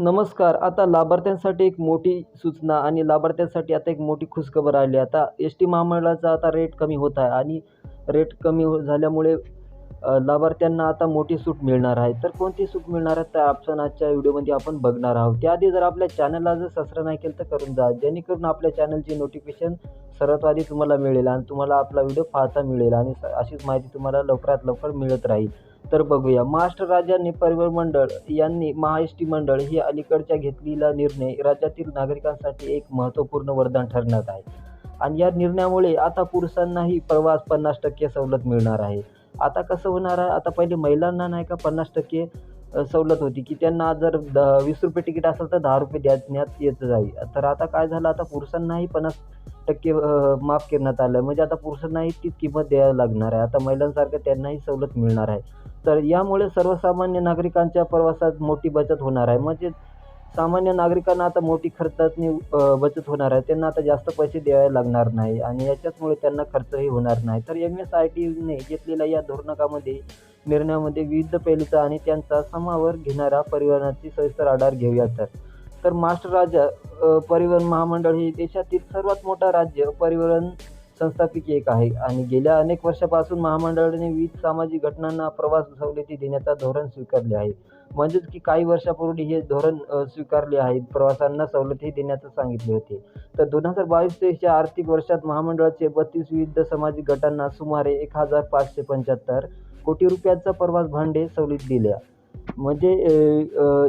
नमस्कार. आता लाभार्थ्यांसाठी एक मोठी सूचना आणि लाभार्थ्यांसाठी आता एक मोठी खुशखबर आली. आहे आता एस टी महामंडळाचा आता रेट कमी होत आहे आणि रेट कमी हो झाल्यामुळे लाभार्थ्यांना आता मोठी सूट मिळणार आहे. तर कोणती सूट मिळणार आहे? त्या ऑप्शन आजच्या व्हिडिओमध्ये आपण बघणार आहोत. त्याआधी जर आपल्या चॅनलला जर सबस्क्राईब नाही केलं तर करून जा. जेणेकरून आपल्या चॅनलची नोटिफिकेशन सर्वात आधी तुम्हाला मिळेल आणि तुम्हाला आपला व्हिडिओ पाहता मिळेल आणि अशीच माहिती तुम्हाला लवकरात लवकर मिळत राहील. तर बघूया. महाराष्ट्र राज्याने परिवहन मंडळ यांनी महा टी मंडळ ही अलीकडच्या घेतलेला निर्णय राज्यातील नागरिकांसाठी एक महत्त्वपूर्ण वरदान ठरणार आहे. आणि या निर्णयामुळे आता पुरुषांनाही प्रवास पन्नास टक्के सवलत मिळणार आहे. आता कसं होणार आहे? आता पहिले महिलांना नाही का पन्नास टक्के सवलत होती की त्यांना जर द वीस रुपये तिकीट असेल तर दहा रुपये देण्यात येत जाईल. तर आता काय झालं? आता पुरुषांनाही पन्नास टक्के माफ करण्यात आलं. म्हणजे आता पुरुषांनाही तीच किंमत द्यायला लागणार आहे. आता महिलांसारखं त्यांनाही सवलत मिळणार आहे. तर यामुळे सर्वसामान्य नागरिकांच्या प्रवासात मोठी बचत होणार आहे. म्हणजे सामान्य नागरिकांना आता मोठी खर्चातनी बचत होणार आहे. त्यांना आता जास्त पैसे द्यावे लागणार नाही आणि याच्याचमुळे त्यांना खर्चही होणार नाही. तर एम एस आय टीने घेतलेल्या या धोरणकामध्ये निर्णयामध्ये विविध पैलूचा आणि त्यांचा समावर घेणारा परिवहनाची सविस्तर आधार घेऊया तर तर महाराष्ट्र राज्य परिवहन महामंडळ हे देशातील सर्वात मोठा राज्य परिवहन संस्थापैकी एक आहे. आणि गेल्या अनेक वर्षापासून महामंडळाने विविध सामाजिक घटनांना प्रवास सवलती देण्याचा धोरण स्वीकारले आहे. म्हणजेच की काही वर्षापूर्वी हे धोरण स्वीकारले आहे. प्रवासांना सवलती देण्याचं सांगितले होते. तर दोन हजार बावीस तेवीसच्या आर्थिक वर्षात महामंडळाचे बत्तीस विविध सामाजिक गटांना सुमारे एक हजार पाचशे पंच्याहत्तर कोटी रुपयाचा प्रवास भांडे सवलत दिल्या. म्हणजे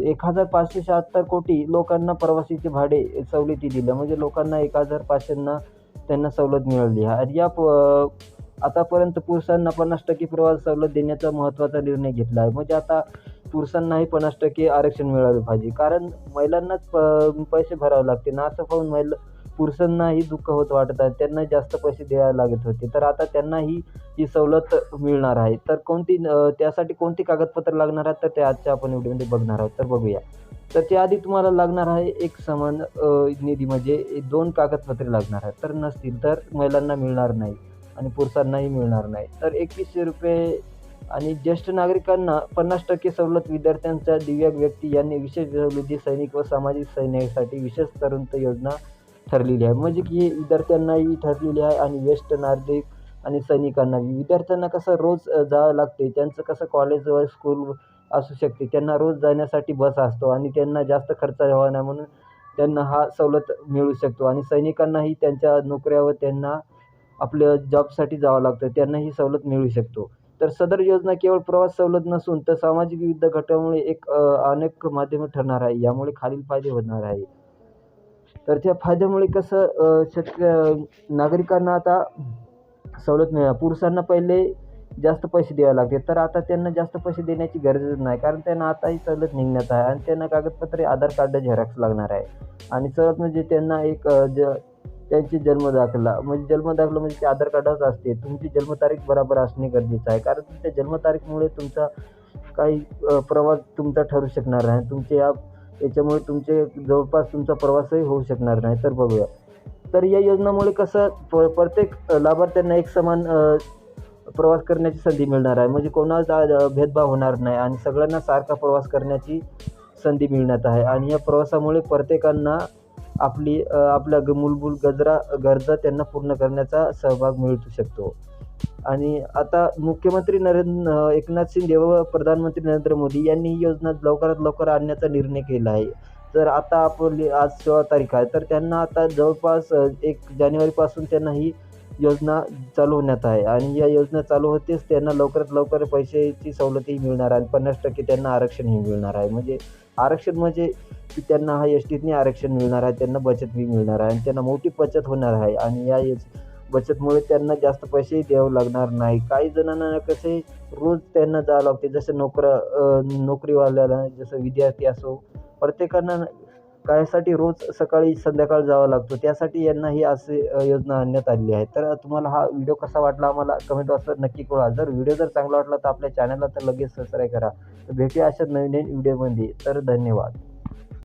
एक हजार पाचशे शहात्तर कोटी लोकांना प्रवासीचे भाडे सवलती दिल्या. म्हणजे लोकांना एक हजार पाचशेंना त्यांना सवलत मिळाली. आहे आणि या प- आतापर्यंत पुरुषांना पन्नास टक्के प्रवास सवलत देण्याचा महत्त्वाचा निर्णय घेतला आहे. म्हणजे आता पुरुषांनाही पन्नास टक्के आरक्षण मिळालं पाहिजे. कारण महिलांनाच प पैसे भरावे लागते ना असं पाहून महिला पुरुषांनाही दुःख होत वाटत आहे. त्यांना जास्त पैसे द्यायला लागत होते. तर आता त्यांनाही ही सवलत मिळणार आहे. तर कोणती त्यासाठी कोणती कागदपत्र लागणार आहेत? तर ते आजच्या आपण व्हिडिओमध्ये बघणार आहोत. तर बघूया. तर त्याआधी तुम्हाला लागणार आहे एक समान निधी. म्हणजे दोन कागदपत्रे लागणार आहेत. तर नसतील तर महिलांना मिळणार नाही आणि पुरुषांनाही मिळणार नाही. तर एकवीसशे रुपये आणि ज्येष्ठ नागरिकांना पन्नास टक्के सवलत विद्यार्थ्यांच्या दिव्यांग व्यक्ती यांनी विशेष सवलती सैनिक व सामाजिक सैन्यासाठी विशेष तरुण योजना ठरलेली आहे. म्हणजे की विद्यार्थ्यांनाही ठरलेली आहे आणि ज्येष्ठ नागरिक आणि सैनिकांना विद्यार्थ्यांना कसं रोज जावं लागते त्यांचं कसं कॉलेजवर स्कूल असू शकते त्यांना रोज जाण्यासाठी बस असतो आणि त्यांना जास्त खर्च व्हावा नाही म्हणून त्यांना हा सवलत मिळू शकतो आणि सैनिकांनाही त्यांच्या नोकऱ्यावर त्यांना आपल्या जॉबसाठी जावं लागतं त्यांना ही सवलत मिळू शकतो. तर सदर योजना केवळ प्रवास सवलत नसून तर सामाजिक विविध घटकामुळे एक अनेक माध्यम ठरणार आहे. यामुळे खालील फायदे होणार आहे. तर त्या फायद्यामुळे कसं शेतक नागरिकांना आता सवलत मिळणार पुरुषांना पहिले जास्त पैसे द्यावे लागते. तर आता त्यांना जास्त पैसे देण्याची गरजच नाही. कारण त्यांना आताही सवलत निघण्यात आहे आणि त्यांना कागदपत्रे आधार कार्ड झेरॉक्स लागणार आहे. आणि सवलत म्हणजे त्यांना एक ज त्यांची जन्मदाखला म्हणजे जन्मदाखला म्हणजे ते आधार कार्डच असते. तुमची जन्मतारीख बरोबर असणे गरजेचं आहे. कारण तुमच्या जन्मतारीखमुळे तुमचा काही प्रवास तुमचा ठरू शकणार नाही. तुमचे या याच्यामुळे तुमचे जवळपास तुमचा प्रवासही होऊ शकणार नाही. तर बघूया. तर या योजनामुळे कसं प प्रत्येक लाभार्थ्यांना एक समान प्रवास करण्याची संधी मिळणार आहे. म्हणजे कोणाचा भेदभाव होणार नाही आणि सगळ्यांना सारखा प्रवास करण्याची संधी मिळण्यात आहे. आणि या प्रवासामुळे प्रत्येकांना आपली आपल्या ग मूलभूत गजरा गरजा त्यांना पूर्ण करण्याचा सहभाग मिळू शकतो. आणि आता मुख्यमंत्री नरेंद्र एकनाथ शिंदे व प्रधानमंत्री नरेंद्र मोदी यांनी ही योजना लवकरात लवकर आणण्याचा निर्णय केला आहे. तर आता आपली आज सोळा तारीख आहे. तर त्यांना आता जवळपास एक जानेवारीपासून त्यांना ही योजना चालू होण्यात आहे. आणि या योजना चालू होतेच त्यांना लवकरात लवकर पैशाची सवलतही मिळणार आहे आणि पन्नास टक्के त्यांना आरक्षणही मिळणार आहे. म्हणजे आरक्षण म्हणजे की त्यांना हा एस टीतनी आरक्षण मिळणार आहे त्यांना बचतही मिळणार आहे आणि त्यांना मोठी बचत होणार आहे. आणि या योज बचतमुळे त्यांना जास्त पैसेही द्यावं लागणार नाही. काही जणांना कसे रोज त्यांना जावं लागते. जसं नोकर नोकरीवाल्याला जसं विद्यार्थी असो प्रत्येकांना कायसाठी रोज सकाळी संध्याकाळ जावं लागतो. त्यासाठी यांना ही असे योजना आणण्यात आलेली आहे. तर तुम्हाला हा व्हिडिओ कसा वाटला आम्हाला कमेंट बॉक्सवर नक्की कळवा. जर व्हिडिओ जर चांगला वाटला तर आपल्या चॅनलला तर लगेच सबस्क्राईब करा. तर भेटूया अशा नवीन नवीन व्हिडिओमध्ये. तर धन्यवाद.